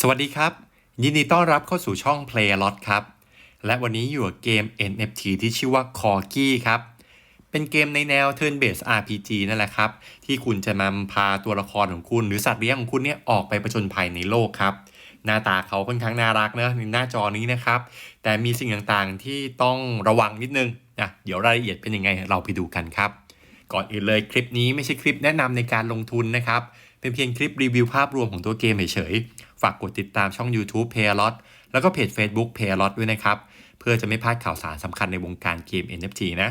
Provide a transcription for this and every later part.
สวัสดีครับ ยินดีต้อนรับเข้าสู่ช่อง Play a Lot ครับ และวันนี้อยู่กับเกม NFT ที่ชื่อว่า Corgi ครับ เป็นเกมในแนว Turn Based RPG นั่นแหละครับ ที่คุณจะนำพาตัวละครของคุณ หรือสัตว์เลี้ยงของคุณเนี่ยออกไปประจนภัยในโลกครับ หน้าตาเขาค่อนข้างน่ารักนะในหน้าจอนี้นะครับ แต่มีสิ่งต่างๆที่ต้องระวังนิดนึงนะเดี๋ยวรายละเอียดเป็นยังไงเราไปดูกันครับ ก่อนอื่นเลยคลิปนี้ไม่ใช่คลิปแนะนำในการลงทุนนะครับ เป็นเพียงคลิปรีวิวภาพรวมของตัวเกมเฉยๆ ฝากกดติดตามช่อง YouTube p a y l o t แล้วก็เพจ Facebook p a y l o t ด้วยนะครับ เพื่อจะไม่พลาดข่าวสารสำคัญในวงการเกม NFT นะ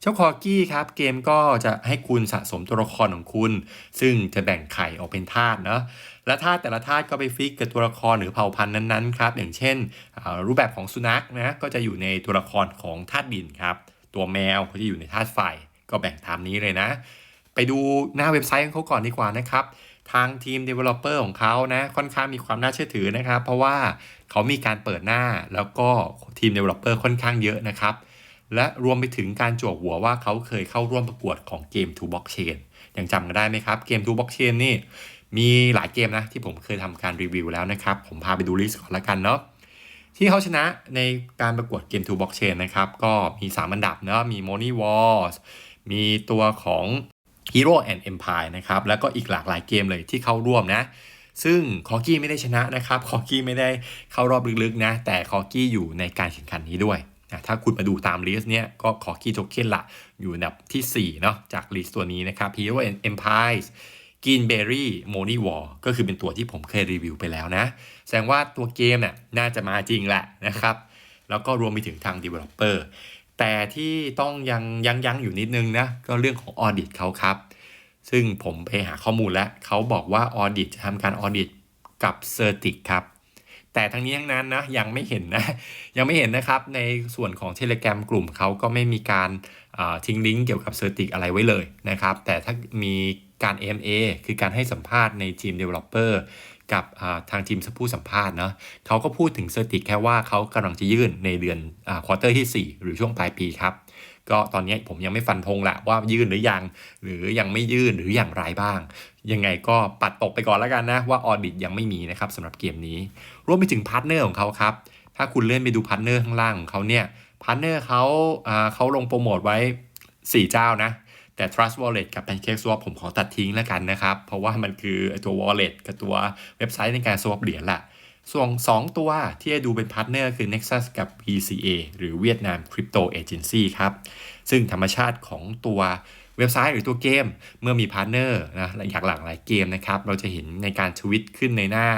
เจ้าคอกี้ครับ เกมก็จะให้คุณสะสมตัวละครของคุณ ซึ่งจะแบ่งไข่ออกเป็นธาตุเนาะและธาตุแต่ละธาตุก็ไปฟิกกับตัวละครหรือเผ่าพันธุ์นั้นๆครับอย่างเช่น รูปแบบของสุนัขนะก็จะอยู่ในตัวละครของธาตุดินครับ ตัวแมวก็จะอยู่ในธาตุไฟ ก็แบ่งตามนี้เลยนะ ไปดูหน้าเว็บไซต์ของเขาก่อนดีกว่านะครับ ทางทีม Developer ของเขานะค่อนข้างมีความน่าเชื่อถือนะครับ เพราะว่าเขามีการเปิดหน้าแล้วก็ทีม Developer ค่อนข้างเยอะนะครับ และรวมไปถึงการจวกหัวว่าเขาเคยเข้าร่วมประกวดของเกม To Blockchain ยังจำกันได้ไหมครับ เกม To Blockchain นี่มีหลายเกมนะที่ผมเคยทำการรีวิวแล้วนะครับ ผมพาไปดูลิสต์ก่อนละกันเนาะที่เขาชนะในการประกวดเกม To Blockchain นะครับ ก็มี 3 อันดับเนาะมี Money Wars มีตัวของ Hero and Empire นะครับแล้วก็อีกหลากหลายเกมเลยที่เข้าร่วมนะ ซึ่งคอกี้ไม่ได้ชนะนะครับคอกี้ไม่ได้เข้ารอบลึกๆนะ แต่คอกี้อยู่ในการแข่งขันนี้ด้วยนะถ้าคุณมาดูตามลิสต์เนี้ยก็คอกี้โทเค็นละอยู่อันดับที่4เนาะจากลิสต์ตัวนี้นะครับ Hero and Empire กินเบอรี่โมนี่วอลก็คือเป็นตัวที่ผมเคยรีวิวไปแล้วนะ แสดงว่าตัวเกมเนี่ยน่าจะมาจริงแหละนะครับ แล้วก็รวมไปถึงทาง Developer แต่ที่ต้องยังยั้งยั้งอยู่นิดนึงนะก็เรื่องของออดิตเขาครับ ซึ่งผมไปหาข้อมูลแล้วเขาบอกว่าออดิตจะทำการออดิตกับเซอร์ติกครับ แต่ทั้งนี้ทั้งนั้นนะยังไม่เห็นนะ ยังไม่เห็นนะครับ ในส่วนของ Telegram กลุ่มเขาก็ไม่มีการทิ้งลิงก์เกี่ยวกับเซอร์ติกอะไรไว้เลยนะครับ แต่ถ้ามีการ AMA คือการให้สัมภาษณ์ในทีม Developer กับทางทีมผู้สัมภาษณ์เนาะเขาก็พูดถึงเซอร์ติกแค่ว่าเขากำลังจะยื่นในเดือนควอเตอร์ที่ 4 หรือช่วงปลายปีครับ ก็ตอนนี้ผมยังไม่ฟันธงแหละว่ายื่นหรือยัง หรือยังไม่ยื่นหรืออย่างไรบ้าง ยังไงก็ปัดตกไปก่อนแล้วกันนะว่าออดิตยังไม่มีนะครับสำหรับเกมนี้รวมไปถึงพาร์ทเนอร์ของเขาครับถ้าคุณเลื่อนไปดูพาร์ทเนอร์ข้างล่างของเขาเนี่ยพาร์ทเนอร์เขาอ่าเขาลงโปรโมทไว้ 4 เจ้านะ แต่ Trust Wallet กับ PancakeSwap ผมขอตัดทิ้งแล้วกันนะครับ เพราะว่ามันคือตัว Wallet กับตัวเว็บไซต์ในการ swap เหรียญละส่วน2 ตัวที่จะดูเป็นพาร์ทเนอร์คือ Nexus กับ VCA หรือเวียดนาม Crypto Agency ครับ ซึ่งธรรมชาติของตัวเว็บไซต์หรือตัวเกม เมื่อมีพาร์ทเนอร์นะอยากหลากหลายเกมนะครับ เราจะเห็นในการทวิตขึ้นในหน้า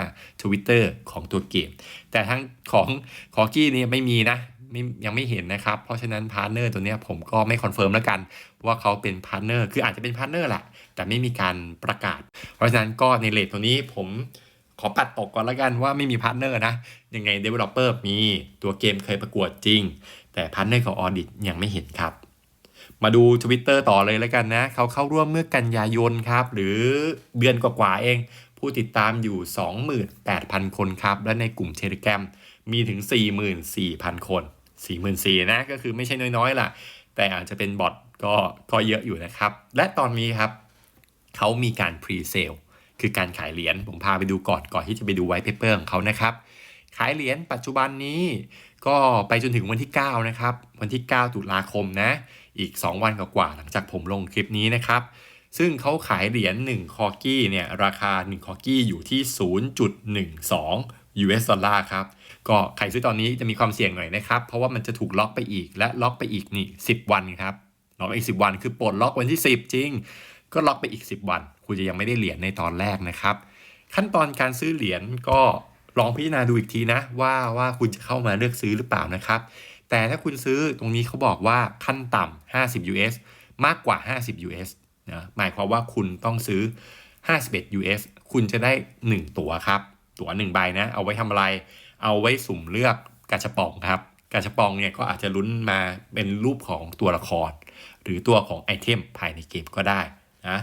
Twitter ของตัวเกม แต่ทั้งของคอกี้นี่ไม่มีนะ ไม่ยังไม่เห็นนะครับ เพราะฉะนั้นพาร์เนอร์ตัวเนี้ยผมก็ไม่คอนเฟิร์มแล้วกัน ว่าเขาเป็นพาร์เนอร์คืออาจจะเป็นพาร์เนอร์แหละแต่ไม่มีการประกาศ เพราะฉะนั้นก็ในเลทตัวนี้ผมขอปัดตกก่อนล้วกันว่าไม่มีพาร์ทเนอร์นะ ยังไง Developer มีตัวเกมเคยประกวดจริง แต่พาร์ทเนอร์ของออดิตยังไม่เห็นครับ มาดู Twitter ต่อเลยแล้วกันนะ เขาเข้าร่วมเมื่อกันยายนครับ หรือเดือนกว่าๆเอง ผู้ติดตามอยู่ 28,000 คนครับ และในกลุ่ม Telegram มีถึง 44,000 คน 44,000นะก็คือไม่ใช่น้อยๆล่ะ แต่อาจจะเป็นบอทก็ก็เยอะอยู่นะครับ และตอนนี้ครับเขามีการ Pre-sale คือการขายเหรียญผมพาไปดูก่อนก่อนที่จะไปดูไวท์เพเปอร์ของเขานะครับ ขายเหรียญปัจจุบันนี้ก็ไปจนถึงวันที่ 9 นะครับ วันที่ 9 ตุลาคมนะ อีก 2 วันกว่าๆหลังจากผมลงคลิปนี้นะครับ ซึ่งเขาขายเหรียญ1คอกี้เนี่ย ราคา 1 คอกี้อยู่ที่ 0.12 US ดอลลาร์ครับ ก็ใครซื้อตอนนี้จะมีความเสี่ยงหน่อยนะครับ เพราะว่ามันจะถูกล็อกไปอีกและล็อกไปอีกนี่ 10 วันครับล็อกไปอีก 10 วันคือปลดล็อกวันที่ 10 จริง ก็ล็อกไปอีก 10 วัน คุณจะยังไม่ได้เหรียญในตอนแรกนะครับ ขั้นตอนการซื้อเหรียญก็ลองพิจารณาดูอีกทีนะ ว่าว่าคุณจะเข้ามาเลือกซื้อหรือเปล่านะครับ แต่ถ้าคุณซื้อตรงนี้เขาบอกว่าขั้นต่ำ50 US มากกว่า 50 US นะหมายความว่าคุณต้องซื้อ 51 US คุณจะได้ 1 ตั๋วครับ ตั๋ว1ใบนะ เอาไว้ทำอะไร เอาไว้สุ่มเลือกกาชปองครับกาชปองเนี่ยก็อาจจะลุ้นมาเป็นรูปของตัวละคร หรือตัวของไอเทมภายในเกมก็ได้นะ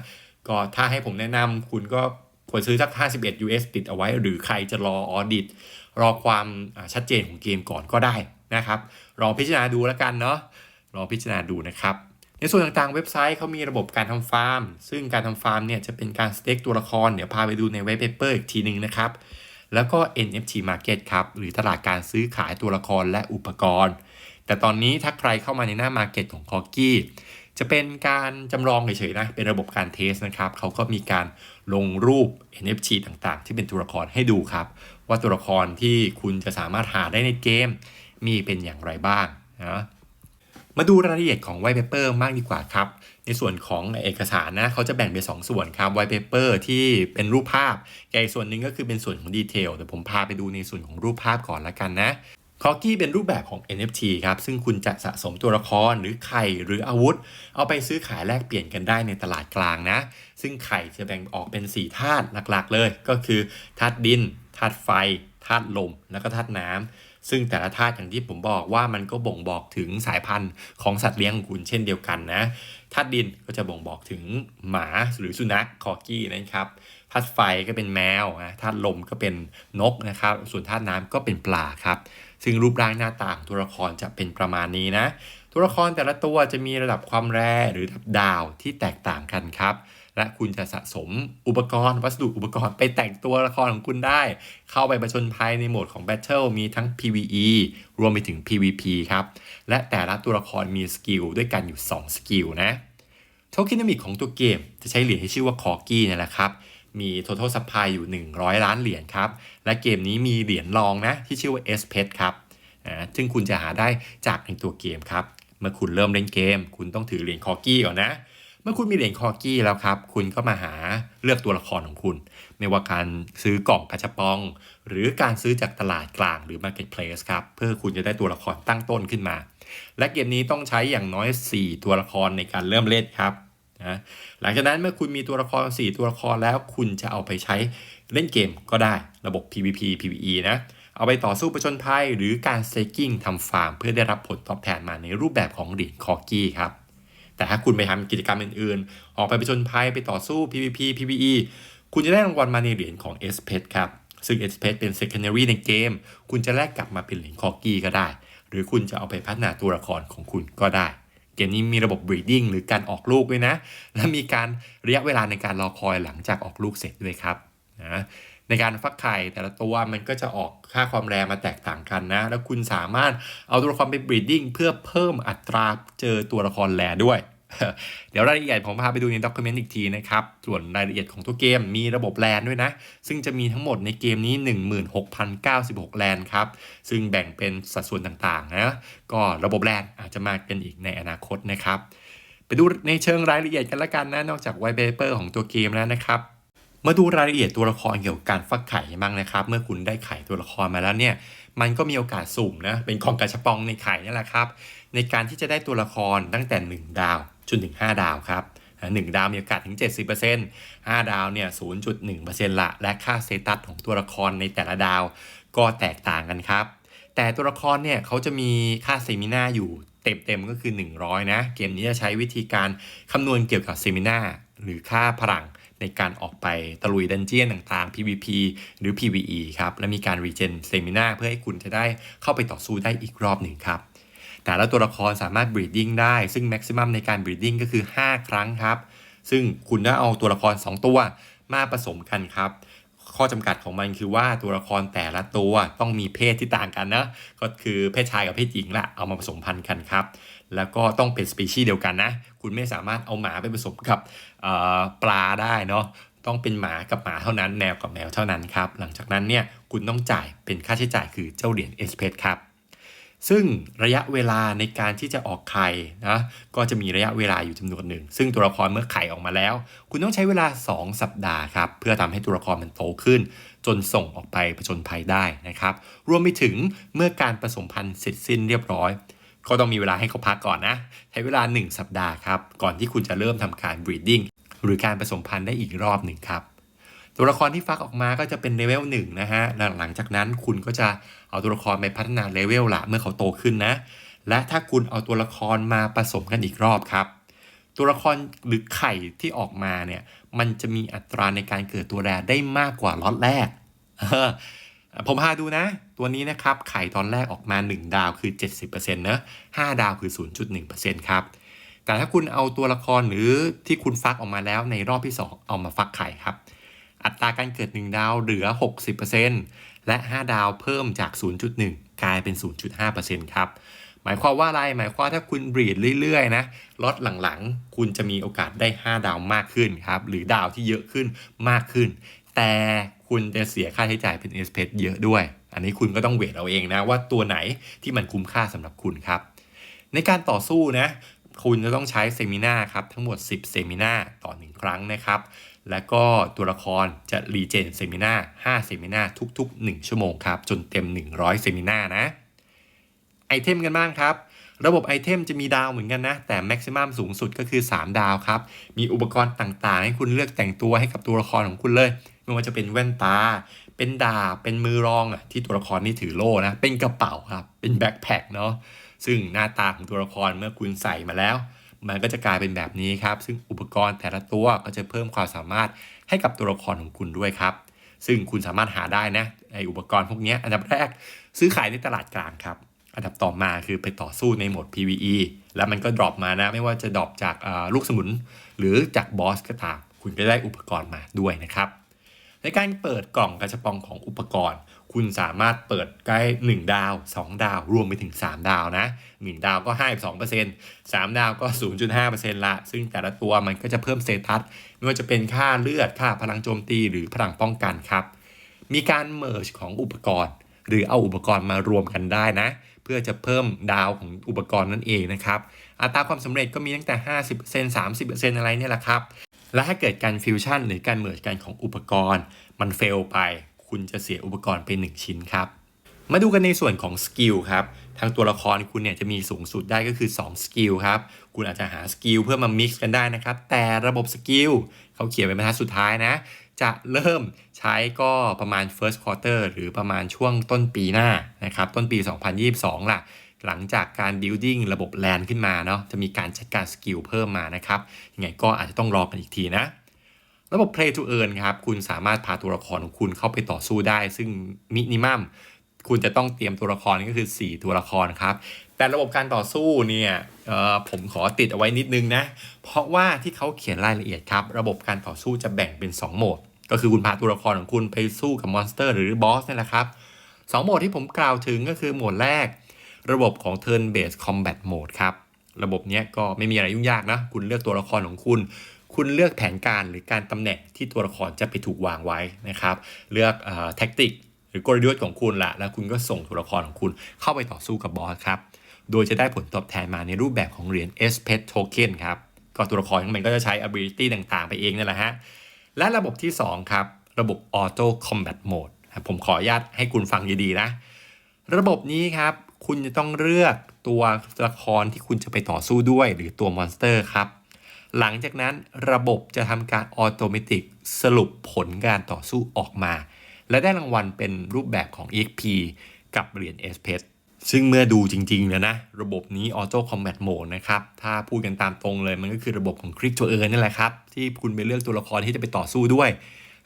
ก็ถ้าให้ผมแนะนำคุณก็ควรซื้อสัก 51 US ติดเอาไว้ หรือใครจะรอออดิตรอความชัดเจนของเกมก่อนก็ได้นะครับลองพิจารณาดูแล้วกันเนาะลองพิจารณาดูนะครับ ในส่วนต่างๆ เว็บไซต์เขามีระบบการทำฟาร์ม ซึ่งการทำฟาร์มเนี่ยจะเป็นการสเต็กตัวละคร เดี๋ยวพาไปดูในเว็บเปเปอร์อีกทีหนึ่งนะครับ แล้วก็ NFT Market ครับ หรือตลาดการซื้อขายตัวละครและอุปกรณ์ แต่ตอนนี้ถ้าใครเข้ามาในหน้า Market ของ c o กี้จะเป็นการจำลองเฉยๆนะ เป็นระบบการเทสนะครับ เขาก็มีการลงรูป NFT ต่างๆ ที่เป็นตัวละครให้ดูครับ ว่าตัวละครที่คุณจะสามารถหาได้ในเกม มีเป็นอย่างไรบ้างนะ มาดูรายละเอียดของ white paper มากดีกว่าครับ ในส่วนของเอกสารนะเขาจะแบ่งเป็น2ส่วนครับ white paper ที่เป็นรูปภาพกับอีกส่วนหนึ่งก็คือเป็นส่วนของดีเทลแต่ผมพาไปดูในส่วนของรูปภาพก่อนละกันนะคอกี้เป็นรูปแบบของ NFT ครับ ซึ่งคุณจะสะสมตัวละครหรือไข่หรืออาวุธ เอาไปซื้อขายแลกเปลี่ยนกันได้ในตลาดกลางนะ ซึ่งไข่จะแบ่งออกเป็น 4 ธาตุหลักๆ เลย ก็คือธาตุดินธาตุไฟธาตุลม แล้วก็ธาตุน้ำ ซึ่งแต่ละธาตุอย่างที่ผมบอกว่ามันก็บ่งบอกถึงสายพันธุ์ของสัตว์เลี้ยงของคุณเช่นเดียวกันนะธาตุดินก็จะบ่งบอกถึงหมาหรือสุนัขคอกี้นะครับธาตุไฟก็เป็นแมวนะธาตุลมก็เป็นนกนะครับ ส่วนธาตุน้ำก็เป็นปลาครับ ซึ่งรูปร่างหน้าตาของตัวละครจะเป็นประมาณนี้นะ ตัวละครแต่ละตัวจะมีระดับความแร่หรือระดับดาวที่แตกต่างกันครับ และคุณจะสะสมอุปกรณ์วัสดุอุปกรณ์ไปแต่งตัวละครของคุณได้ เข้าไปประชนภัยในโหมดของ Battle มีทั้ง PVE รวมไปถึง PVP ครับ และแต่ละตัวละครมีสกิลด้วยกันอยู่ 2 สกิลนะโทค็นมิกของตัวเกมจะใช้เหรียญที่ชื่อว่าคอกี้นี่แหละครับ มี total supply อยู่ 100 ล้านเหรียญครับ และเกมนี้มีเหรียญรองนะที่ชื่อว่า S p e t ครับอ่าซึ่งคุณจะหาได้จากในตัวเกมครับ เมื่อคุณเริ่มเล่นเกม คุณต้องถือเหรียญคอกี้ก่อนนะ มื่อคุณมีเหรียญคอกี้แล้วครับ คุณก็มาหาเลือกตัวละครของคุณ ไม่ว่าการซื้อกล่องกระชับปอง หรือการซื้อจากตลาดกลางหรือ Marketplace ครับ เพื่อคุณจะได้ตัวละครตั้งต้นขึ้นมา และเกมนี้ต้องใช้อย่างน้อย 4 ตัวละครในการเริ่มเล่นครับนะหลังจากนั้นเมื่อคุณมีตัวละคร 4 ตัวละครแล้วคุณจะเอาไปใช้เล่นเกมก็ได้ระบบ PVP PVE นะเอาไปต่อสู้ประชนภัยหรือการ staking ทำฟาร์ม เพื่อได้รับผลตอบแทนมาในรูปแบบของเหรียญคอกี้ครับ แต่ถ้าคุณไปทำกิจกรรมอื่นๆ ออกไปประชนภัยไปต่อสู้ PVP PVE คุณจะได้รางวัลมาในเหรียญของ s p e t ครับซึ่ง s p e t เป็น secondary ในเกม คุณจะแลกกลับมาเป็นเหรียญคอกี้ก็ได้ หรือคุณจะเอาไปพัฒนาตัวละครของคุณก็ได้ เกมนี้มีระบบ breeding หรือการออกลูกด้วยนะ และมีการระยะเวลาในการรอคอยหลังจากออกลูกเสร็จด้วยครับนะ ในการฟักไข่แต่ละตัวมันก็จะออกค่าความแรงมาแตกต่างกันนะ แล้วคุณสามารถเอาตัวละครไป breeding เพื่อเพิ่มอัตราเจอตัวละครแรด้วย เดี๋ยวรายละเอียดผมพาไปดูในด็อกิเมนต์อีกทีนะครับ ส่วนรายละเอียดของตัวเกมมีระบบแลนด้วยนะ ซึ่งจะมีทั้งหมดในเกมนี้ 16,096 แลนครับ ซึ่งแบ่งเป็นสัดส่วนต่างๆนะ ก็ระบบแลนอาจจะมากันอีกในอนาคตนะครับ ไปดูในเชิงรายละเอียดกันละกันนะ นอกจากไวเปเปอร์ของตัวเกมแล้วนะครับ มาดูรายละเอียดตัวละครเกี่ยวกับการฟักไข่บ้างนะครับ เมื่อคุณได้ไข่ตัวละครมาแล้วเนี่ย มันก็มีโอกาสสุ่มนะ เป็นของกระชบปองในไข่นี่แหละครับ ในการที่จะได้ตัวละครตั้งแต่ 1 ดาวจนถึง 5 ดาวครับหนึ่งดาวมีโอกาสถึง 70% 5 ดาวเนี่ย 0.1%ละ และค่าสเตตัสของตัวละครในแต่ละดาวก็แตกต่างกันครับ แต่ตัวละครเนี่ยเขาจะมีค่าเซมินาอยู่เต็มๆก็คือ 100 นะ เกมนี้จะใช้วิธีการคำนวณเกี่ยวกับเซมินาหรือค่าพลัง ในการออกไปตะลุยดันเจียนต่างๆ PVP หรือ PVE ครับ และมีการรีเจนเซมินาเพื่อให้คุณจะได้เข้าไปต่อสู้ได้อีกรอบหนึ่งครับ แต่ละตัวละครสามารถ breeding ได้ ซึ่ง maximum ในการ breeding ก็คือ 5 ครั้งครับ ซึ่งคุณได้เอาตัวละคร 2 ตัวมาผสมกันครับ ข้อจำกัดของมันคือว่าตัวละครแต่ละตัวต้องมีเพศที่ต่างกันนะ ก็คือเพศชายกับเพศหญิงละเอามาผสมพันธุ์กันครับ แล้วก็ต้องเป็นสปีชีส์เดียวกันนะ คุณไม่สามารถเอาหมาไปผสมกับปลาได้เนาะต้องเป็นหมากับหมาเท่านั้นแมวกับแมวเท่านั้นครับ หลังจากนั้นเนี่ยคุณต้องจ่ายเป็นค่าใช้จ่ายคือเจ้าเหรียญเอสเพครับ ซึ่งระยะเวลาในการที่จะออกไข่นะก็จะมีระยะเวลาอยู่จำนวนหนึ่ง ซึ่งตัวละครเมื่อไข่ออกมาแล้ว คุณต้องใช้เวลา 2 สัปดาห์ครับเพื่อทำให้ตัวละครมันโตขึ้น จนส่งออกไปผจญภัยได้นะครับ รวมไปถึงเมื่อการผสมพันธุ์เสร็จสิ้นเรียบร้อยก็ต้องมีเวลาให้เขาพักก่อนนะ ใช้เวลา 1 สัปดาห์ครับ ก่อนที่คุณจะเริ่มทำการ breeding หรือการผสมพันธุ์ได้อีกรอบหนึ่งครับ ตัวละครที่ฟักออกมาก็จะเป็นเลเวลหนึ่งนะฮะหลังจากนั้นคุณก็จะเอาตัวละครไปพัฒนาเลเวลละเมื่อเขาโตขึ้นนะ และถ้าคุณเอาตัวละครมาผสมกันอีกรอบครับ ตัวละครหรือไข่ที่ออกมาเนี่ยมันจะมีอัตราในการเกิดตัวแรได้มากกว่าล็อตแรกผมพาดูนะ ตัวนี้นะครับ ไข่ตอนแรกออกมา 1 ดาวคือ 70%นะ5ดาวคือ 0.1%ครับ แต่ถ้าคุณเอาตัวละครหรือที่คุณฟักออกมาแล้วในรอบที่ 2 เอามาฟักไข่ครับ อัตราการเกิด 1 ดาวเหลือ 60%และ 5 ดาวเพิ่มจาก 0.1 กลายเป็น 0.5%ครับ หมายความว่าอะไร หมายความถ้าคุณบรีดเรื่อยๆนะล็อตหลังๆ คุณจะมีโอกาสได้ 5 ดาวมากขึ้นครับ หรือดาวที่เยอะขึ้นมากขึ้น แต่คุณจะเสียค่าใช้จ่ายเป็นเอสเพเยอะด้วย อันนี้คุณก็ต้องเวทเอาเองนะว่าตัวไหนที่มันคุ้มค่าสำหรับคุณครับ ในการต่อสู้นะคุณจะต้องใช้เซมินาครับทั้งหมด 10 เซมินาต่อ 1 ครั้งนะครับ แล้วก็ตัวละครจะรีเจนเซมินา5เซมินาทุก ๆ 1 ชั่วโมงครับ จนเต็ม 100 เซมินานะ ไอเทมกันบ้างครับ ระบบไอเทมจะมีดาวเหมือนกันนะ แต่แม็กซิมัมสูงสุดก็คือ 3 ดาวครับ มีอุปกรณ์ต่างๆ ให้คุณเลือกแต่งตัวให้กับตัวละครของคุณเลย ไม่ว่าจะเป็นแว่นตา เป็นดาบเป็นมือรองอะที่ตัวละครนี่ถือโล่นะ เป็นกระเป๋าครับ เป็นแบ็คแพคเนาะ ซึ่งหน้าตาของตัวละครเมื่อคุณใส่มาแล้ว มันก็จะกลายเป็นแบบนี้ครับ ซึ่งอุปกรณ์แต่ละตัวก็จะเพิ่มความสามารถให้กับตัวละครของคุณด้วยครับ ซึ่งคุณสามารถหาได้นะไออุปกรณ์พวกนี้อันดับแรกซื้อขายในตลาดกลางครับ อันดับต่อมาคือไปต่อสู้ในโหมด PVE แล้วมันก็ดรอปมานะ ไม่ว่าจะดรอปจากลูกสมุน หรือจากบอสก็ตาม คุณก็ได้อุปกรณ์มาด้วยนะครับ ในการเปิดกล่องกระชับปองของอุปกรณ์ คุณสามารถเปิดใกล้1ดาว 2 ดาว รวมไปถึง 3 ดาวนะ 1 ดาวก็ให้2% 3 ดาวก็ 0.5%ละ ซึ่งแต่ละตัวมันก็จะเพิ่มเซตัสไม่ว่าจะเป็นค่าเลือด ค่าพลังโจมตีหรือพลังป้องกันครับ มีการเมิร์ชของอุปกรณ์ หรือเอาอุปกรณ์มารวมกันได้นะ เพื่อจะเพิ่มดาวของอุปกรณ์นั่นเองนะครับ อัตราความสำเร็จก็มีตั้งแต่ 50% 30%อะไรเนี่ยแหละครับและถ้าเกิดการฟิวชั่นหรือการเมิร์จกันของอุปกรณ์ มันเฟลไป คุณจะเสียอุปกรณ์ไป 1 ชิ้นครับ มาดูกันในส่วนของสกิลครับ ทางตัวละครคุณเนี่ยจะมีสูงสุดได้ก็คือ 2 สกิลครับ คุณอาจจะหาสกิลเพื่อมา mix กันได้นะครับ แต่ระบบสกิลเขาเขียนไว้บรรทัดสุดท้ายนะ จะเริ่มใช้ก็ประมาณ first quarter หรือประมาณช่วงต้นปีหน้านะครับ ต้นปี 2022 ล่ะหลังจากการ building ระบบแลนขึ้นมาเนาะจะมีการจัดการสกิลเพิ่มมานะครับยังไงก็อาจจะต้องรอกันอีกทีนะ ระบบ play to earn ครับ คุณสามารถพาตัวละครของคุณเข้าไปต่อสู้ได้ ซึ่งมินิมัมคุณจะต้องเตรียมตัวละครก็คือ 4 ตัวละครครับ แต่ระบบการต่อสู้เนี่ยผมขอติดเอาไว้นิดนึงนะ เพราะว่าที่เขาเขียนรายละเอียดครับ ระบบการต่อสู้จะแบ่งเป็น 2 โหมด ก็คือคุณพาตัวละครของคุณไปสู้กับมอนสเตอร์หรือบอสนี่แหละครับสองโหมดที่ผมกล่าวถึงก็คือโหมดแรก ระบบของ Turn Based Combat Mode ครับ ระบบนี้ก็ไม่มีอะไรยุ่งยากนะ คุณเลือกตัวละครของคุณ คุณเลือกแผนการหรือการตำแหน่งที่ตัวละครจะไปถูกวางไว้นะครับ เลือกแท็กติกหรือกลยุทธ์ของคุณละแล้วคุณก็ส่งตัวละครของคุณเข้าไปต่อสู้กับบอสครับ โดยจะได้ผลตอบแทนมาในรูปแบบของเหรียญ S Pet Token ครับก็ตัวละครของมันก็จะใช้ ability ต่างๆ ไปเองนั่แหละฮะ และระบบที่ 2 ครับ ระบบ Auto Combat Mode ผมขออนุญาตให้คุณฟังดีๆนะ ระบบนี้ครับ คุณจะต้องเลือกตัวละครที่คุณจะไปต่อสู้ด้วย หรือตัวมอนสเตอร์ครับ หลังจากนั้นระบบจะทำการออโตเมติกสรุปผลการต่อสู้ออกมา และได้รางวัลเป็นรูปแบบของ EXP กับเหรียญ S p e ซึ่งเมื่อดูจริงๆแล้วนะ ระบบนี้ Auto Combat Mode นะครับ ถ้าพูดกันตามตรงเลยมันก็คือระบบของคลิกตัวเอิร์นี่แหละครับ ที่คุณไปเลือกตัวละครที่จะไปต่อสู้ด้วย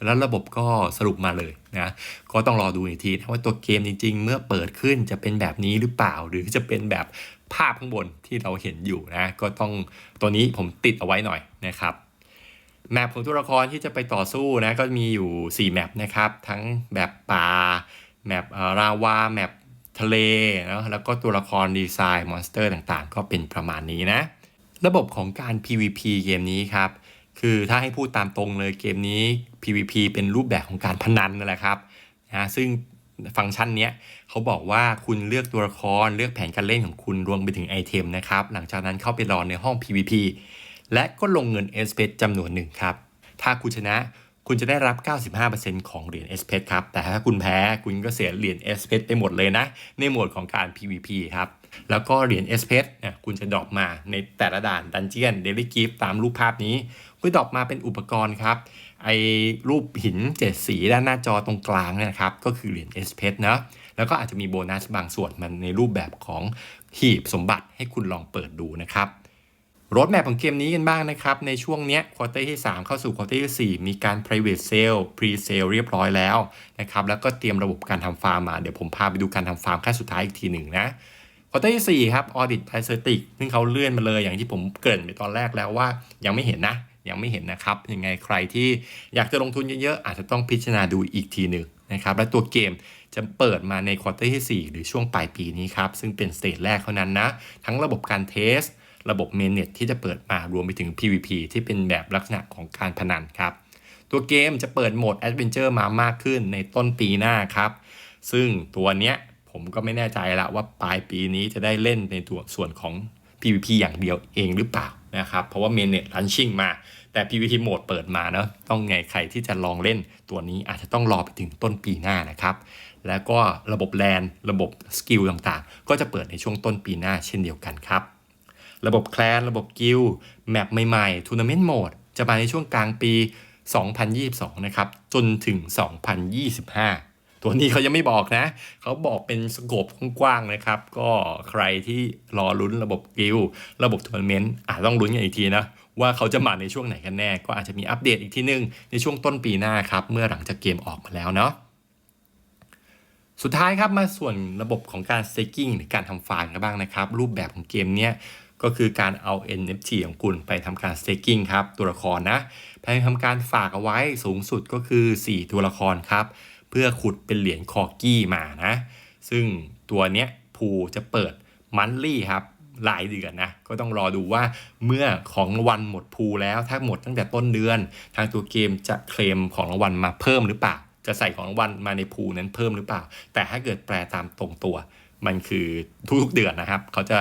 แล้วระบบก็สรุปมาเลยนะ ก็ต้องรอดูอีกทีนะว่าตัวเกมจริง ๆ เมื่อเปิดขึ้นจะเป็นแบบนี้หรือเปล่า หรือจะเป็นแบบ ภาพข้างบนที่เราเห็นอยู่นะ ก็ต้องตัวนี้ผมติดเอาไว้หน่อยนะครับแมปของตัวละครที่จะไปต่อสู้นะก็มีอยู่ 4 แมปนะครับ ทั้งแบบป่าแมปราวาแมปทะเลนะแล้วก็ตัวละครดีไซน์มอนสเตอร์ต่างๆ ก็เป็นประมาณนี้นะ ระบบของการ PVP เกมนี้ครับ คือถ้าให้พูดตามตรงเลยเกมนี้ PVP เป็นรูปแบบของการพนันนั่นแหละครับนะซึ่ง ฟังก์ชันนี้เขาบอกว่าคุณเลือกตัวละครเลือกแผนการเล่นของคุณรวมไปถึงไอเทมนะครับ หลังจากนั้นเข้าไปรอในห้อง PVP และก็ลงเงิน s p จำนวนหนึ่งครับ ถ้าคุณชนะคุณจะได้รับ 95%ของเหรียญ s p ครับ แต่ถ้าคุณแพ้คุณก็เสียเหรียญ s p ไปหมดเลยนะ ในโหมดของการ PVP ครับ แล้วก็เหรียญ s p เนี่ยคุณจะดรอปมาในแต่ละด่านดันเจียนเดลิกิฟตามรูปภาพนี้ก็ดรอปมาเป็นอุปกรณ์ครับ ไอ้รูปหินเจ็ดสีด้านหน้าจอตรงกลางนะครับ ก็คือเหรียญ s p นะแล้วก็อาจจะมีโบนัสบางส่วนมันในรูปแบบของหีบสมบัติให้คุณลองเปิดดูนะครับรถแมพของเกมนี้กันบ้างนะครับ ในช่วงเนี้ยควอเตอร์ที่ 3 เข้าสู่ควอเตอร์ที่4มีการ private sale pre sale เรียบร้อยแล้วนะครับ แล้วก็เตรียมระบบการทำฟาร์มมา เดี๋ยวผมพาไปดูการทำฟาร์มขั้นสุดท้ายอีกทีหนึ่งนะควอเตอร์ที่ 4 ครับ audit p r i c e t i c ซึ่งเขาเลื่อนมาเลยอย่างที่ผมเกริ่นไปตอนแรกแล้วว่ายังไม่เห็นนะ ยังไม่เห็นนะครับ ยังไงใครที่อยากจะลงทุนเยอะๆ อาจจะต้องพิจารณาดูอีกทีหนึ่งนะครับ และตัวเกมจะเปิดมาในควอเตอร์ที่ 4 หรือช่วงปลายปีนี้ครับ ซึ่งเป็นสเตจแรกเท่านั้นนะ ทั้งระบบการเทส ระบบเมนเน็ตที่จะเปิดมารวมไปถึง PVP ที่เป็นแบบลักษณะของการพนันครับ ตัวเกมจะเปิดโหมดแอดเวนเจอร์มามากขึ้นในต้นปีหน้าครับ ซึ่งตัวเนี้ยผมก็ไม่แน่ใจละว่าปลายปีนี้จะได้เล่นในตัวส่วนของ PVP อย่างเดียวเองหรือเปล่า นะครับเพราะว่าเมนเน็ตลันชิ่งมาแต่ PVP โหมดเปิดมาเนาะต้องไงใครที่จะลองเล่นตัวนี้อาจจะต้องรอไปถึงต้นปีหน้านะครับ แล้วก็ระบบแลนระบบสกิลต่างๆ ก็จะเปิดในช่วงต้นปีหน้าเช่นเดียวกันครับ ระบบแคลนระบบกิลแมปใหม่ๆทัวร์นาเมนต์โหมดจะมาในช่วงกลางปี 2022 นะครับ จนถึง 2025 ตัวนี้เขายังไม่บอกนะ เขาบอกเป็นสโคปกว้างๆนะครับ ก็ใครที่รอลุ้นระบบกิลระบบทัวร์นาเมนต์อาจต้องลุ้นกันอีกทีนะ ว่าเขาจะมาในช่วงไหนกันแน่ ก็อาจจะมีอัปเดตอีกทีนึง ในช่วงต้นปีหน้าครับ เมื่อหลังจากเกมออกมาแล้วเนาะสุดท้ายครับมาส่วนระบบของการ staking หรือการทำฟาร์มกันบ้างนะครับ รูปแบบของเกมเนี้ยก็คือการเอา NFT ของคุณไปทำการ staking ครับ ตัวละครนะไปทำการฝากเอาไว้สูงสุดก็คือ 4 ตัวละครครับ เพื่อขุดเป็นเหรียญคอกี้มานะ ซึ่งตัวเนี้ยพูจะเปิดมันลี่ครับหลายเดือนนะ ก็ต้องรอดูว่าเมื่อของรางวัลหมดพูแล้ว ถ้าหมดตั้งแต่ต้นเดือน ทางตัวเกมจะเคลมของรางวัลมาเพิ่มหรือเปล่า จะใส่ของรางวัลมาในพูนั้นเพิ่มหรือเปล่า แต่ถ้าเกิดแปลตามตรงตัว มันคือทุกๆเดือนนะครับ เขาจะ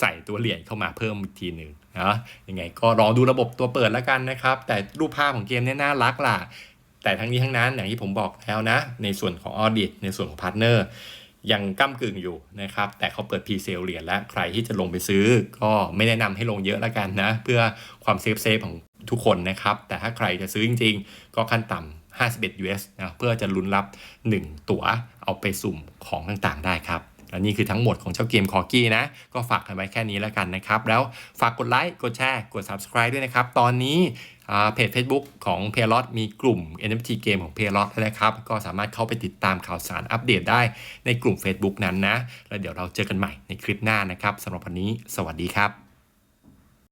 ใส่ตัวเหรียญเข้ามาเพิ่มอีกทีหนึ่งนะยังไงก็รอดูระบบตัวเปิดแล้วกันนะครับ แต่รูปภาพของเกมเนี่ยน่ารักล่ะ แต่ทั้งนี้ทั้งนั้นอย่างที่ผมบอกแล้วนะ ในส่วนของออดิตในส่วนของพาร์ทเนอร์ยังก้ากึ่งอยู่นะครับ แต่เขาเปิดพรีเซลเหรียญแล้วใครที่จะลงไปซื้อ ก็ไม่แนะนำให้ลงเยอะแล้วกันนะ เพื่อความเซฟเซฟของทุกคนนะครับ แต่ถ้าใครจะซื้อจริง ๆ ก็ขั้นต่ำ51 US นะเพื่อจะลุ้นรับ 1 ตั๋วเอาไปสุ่มของต่างๆ ได้ครับและนี่คือทั้งหมดของเจ้าเกมคอกี้นะ ก็ฝากกันไว้แค่นี้แล้วกันนะครับ แล้วฝากกดไลค์กดแชร์กด subscribe ด้วยนะครับ ตอนนี้ เพจ Facebook ของ p a y l o t มีกลุ่ม NFT เกมของ p a y l o t นะครับ ก็สามารถเข้าไปติดตามข่าวสารอัปเดตได้ในกลุ่ม Facebook นั้นนะ แล้วเดี๋ยวเราเจอกันใหม่ในคลิปหน้านะครับสำหรับวันนี้ สวัสดีครับ